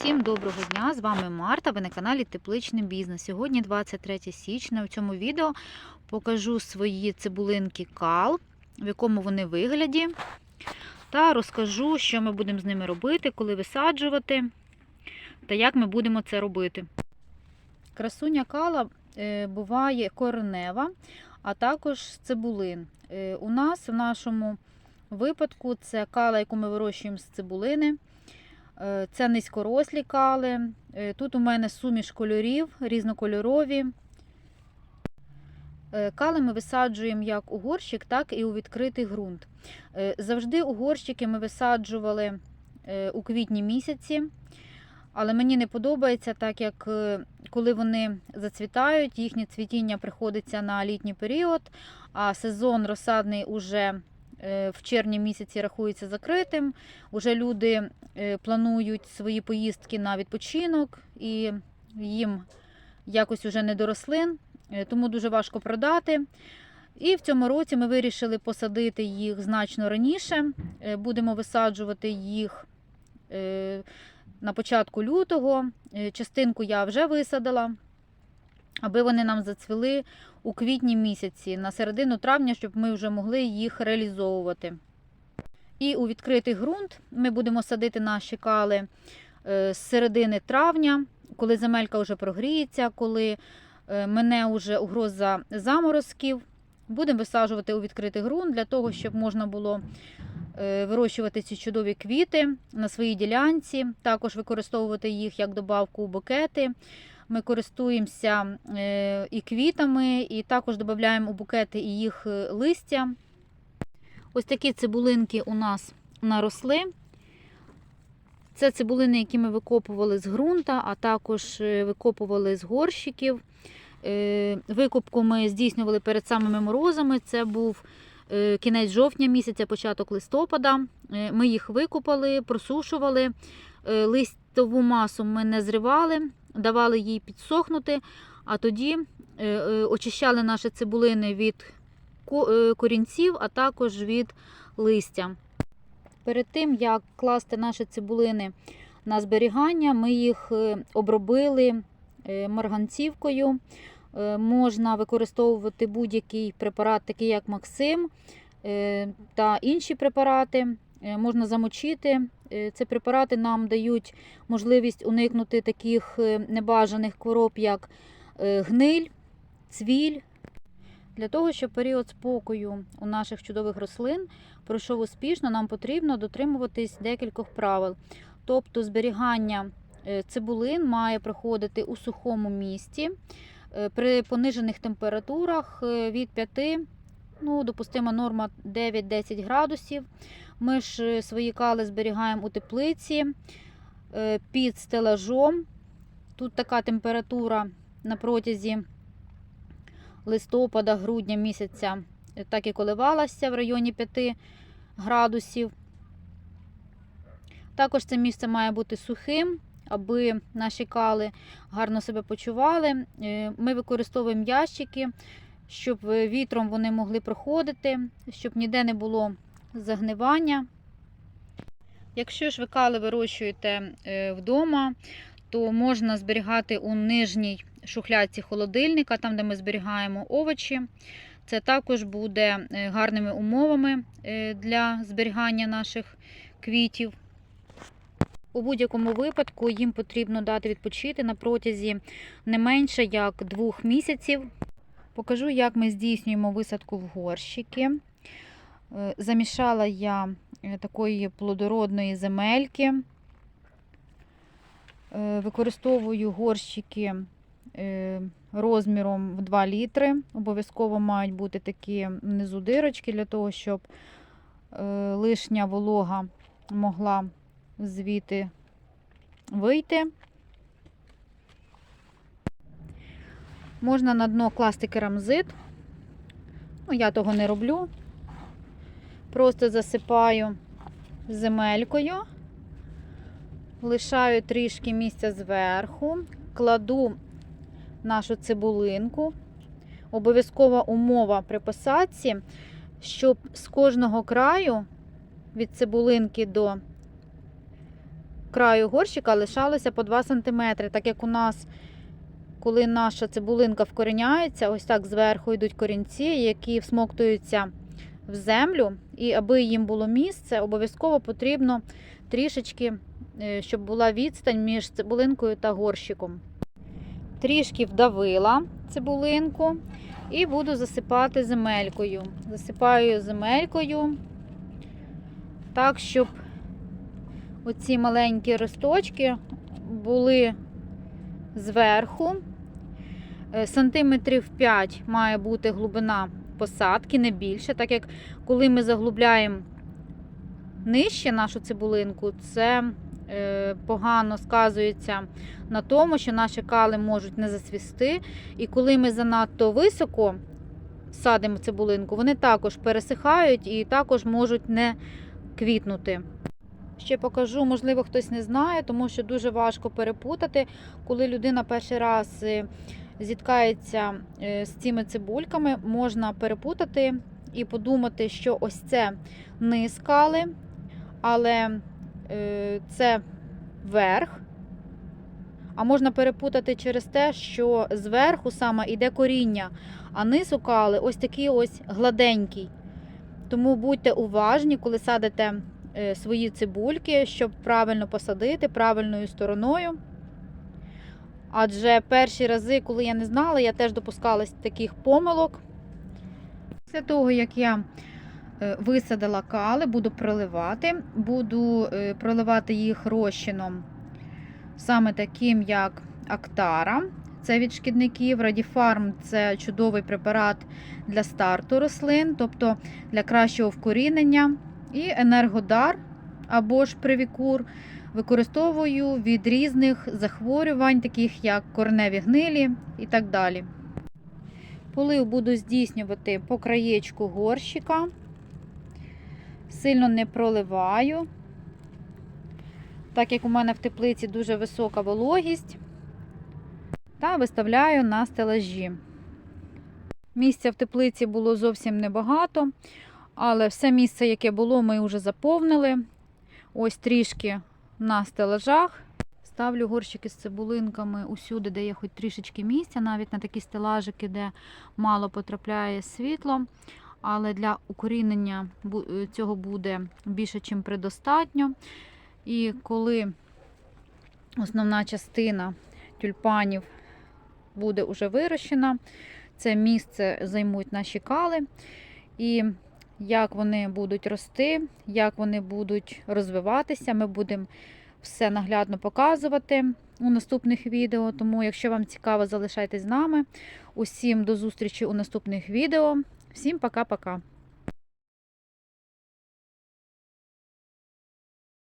Всім доброго дня! З вами Марта. Ви на каналі Тепличний Бізнес. Сьогодні 23 січня. У цьому відео покажу свої цибулинки кал, в якому вони вигляді, та розкажу, що ми будемо з ними робити, коли висаджувати та як ми будемо це робити. Красуня кала е, буває коренева, а також цибулин. Е, У нас в нашому випадку це кала, яку ми вирощуємо з цибулини. Е, Це низькорослі кали. Е, Тут у мене суміш кольорів, різнокольорові. Е, Кали ми висаджуємо як у горщик, так і у відкритий ґрунт. Завжди у горщики ми висаджували у квітні місяці, але мені не подобається, так як коли вони зацвітають, їхнє цвітіння приходиться на літній період, а сезон розсадний уже в червні місяці рахується закритим. Уже люди е, планують свої поїздки на відпочинок і їм якось уже не до рослин, е, тому дуже важко продати. І в цьому році ми вирішили посадити їх значно раніше. Е, Будемо висаджувати їх е, на початку лютого. Е, Частинку я вже висадила, аби вони нам зацвіли у квітні місяці, на середину травня, щоб ми вже могли їх реалізовувати. І у відкритий ґрунт ми будемо садити наші кали е, з середини травня, коли земелька вже прогріється, коли е, мене вже угроза заморозків. Будемо висаджувати у відкритий ґрунт для того, щоб можна було е, вирощувати ці чудові квіти на своїй ділянці, також використовувати їх як добавку у букети. Ми користуємося е, і квітами, і також додаємо у букети і їх е, листя. Ось такі цибулинки у нас наросли. Це цибулини, які ми викопували з ґрунта, а також е, викопували з горщиків. Викупку ми здійснювали перед самими морозами. Це був кінець жовтня місяця, початок листопада. Ми їх викопали, просушували. Листову масу ми не зривали, давали їй підсохнути, а тоді е, е, очищали наші цибулини від е, корінців, а також від листя. Перед тим, як класти наші цибулини на зберігання, ми їх обробили марганцівкою. Можна використовувати будь-який препарат, такий як Максим та інші препарати. Можна замочити. Е, Ці препарати нам дають можливість уникнути таких е, небажаних хвороб, як е, гниль, цвіль. Для того, щоб період спокою у наших чудових рослин пройшов успішно, нам потрібно дотримуватись декількох правил. Тобто зберігання цибулин має проходити у сухому місці при понижених температурах від 5, ну, допустима норма 9-10 градусів. Ми ж е, свої кали зберігаємо у теплиці е, під стелажом. Тут така температура на протязі листопада, грудня місяця е, так і коливалася в районі 5 градусів. Також це місце має бути сухим, аби наші кали гарно себе почували. Ми використовуємо ящики, щоб вітром вони могли проходити, щоб ніде не було загнивання. Якщо ж ви кали вирощуєте е, вдома, то можна зберігати у нижній шухлядці холодильника, там, де ми зберігаємо овочі. Це також буде е, гарними умовами е, для зберігання наших квітів. У будь-якому випадку їм потрібно дати відпочити на протязі не менше як двох місяців. Покажу, як ми здійснюємо висадку в горщики. Е, Замішала я е, такої плодородної земельки. Е, Використовую горщики розміром в 2 літри. Обов'язково мають бути такі внизу дирочки для того, щоб лишня волога могла звідти вийти. Можна на дно класти керамзит. Ну, я того не роблю. Просто засипаю земелькою, лишаю трішки місця зверху, кладу нашу цибулинку. Обов'язкова умова при посадці, щоб з кожного краю від цибулинки до краю горщика лишалося по 2 см, так як у нас, коли наша цибулинка вкоріняється, ось так зверху йдуть корінці, які всмоктуються в землю. І аби їм було місце, обов'язково потрібно трішечки, е, щоб була відстань між цибулинкою та горщиком. Трішки вдавила цибулинку і буду засипати земелькою. Засипаю земелькою так, щоб оці маленькі росточки були зверху. Е, Сантиметрів 5 має бути глибина посадки, не більше, так як коли ми заглубляємо нижче нашу цибулинку, це е, погано сказується на тому, що наші кали можуть не засвісти. І коли ми занадто високо садимо цибулинку, вони також пересихають і також можуть не квітнути. Ще покажу, можливо, хтось не знає, тому що дуже важко перепутати, коли людина перший раз е, зіткається е, з цими цибульками, можна перепутати і подумати, що ось це низ кали, але е, це верх. А можна перепутати через те, що зверху саме йде коріння, а низ у кали ось такий ось гладенький. Тому будьте уважні, коли садите е, свої цибульки, щоб правильно посадити правильною стороною. Адже перші рази, коли я не знала, я теж допускалась таких помилок. Після того, як я е, висадила кали, буду проливати, буду е, проливати їх розчином саме таким, як Актара. Це від шкідників. Радіфарм це чудовий препарат для старту рослин, тобто для кращого вкорінення. І енергодар або ж привікур використовую від різних захворювань, таких як кореневі гнилі і так далі. Полив буду здійснювати по краєчку горщика. Сильно не проливаю, так як у мене в теплиці дуже висока вологість, та виставляю на стелажі. Місця в теплиці було зовсім небагато, але все місце, яке було, ми вже заповнили. Ось трішки на стелажах. Ставлю горщики з цибулинками усюди, де є хоч трішечки місця, навіть на такі стелажики, де мало потрапляє світло. Але для укорінення цього буде більше, ніж предостатньо. І коли основна частина тюльпанів буде вже вирощена, це місце займуть наші кали. І як вони будуть рости, як вони будуть розвиватися, ми будемо все наглядно показувати у наступних відео. Тому, якщо вам цікаво, залишайтесь з нами. Усім до зустрічі у наступних відео. Всім пока-пока.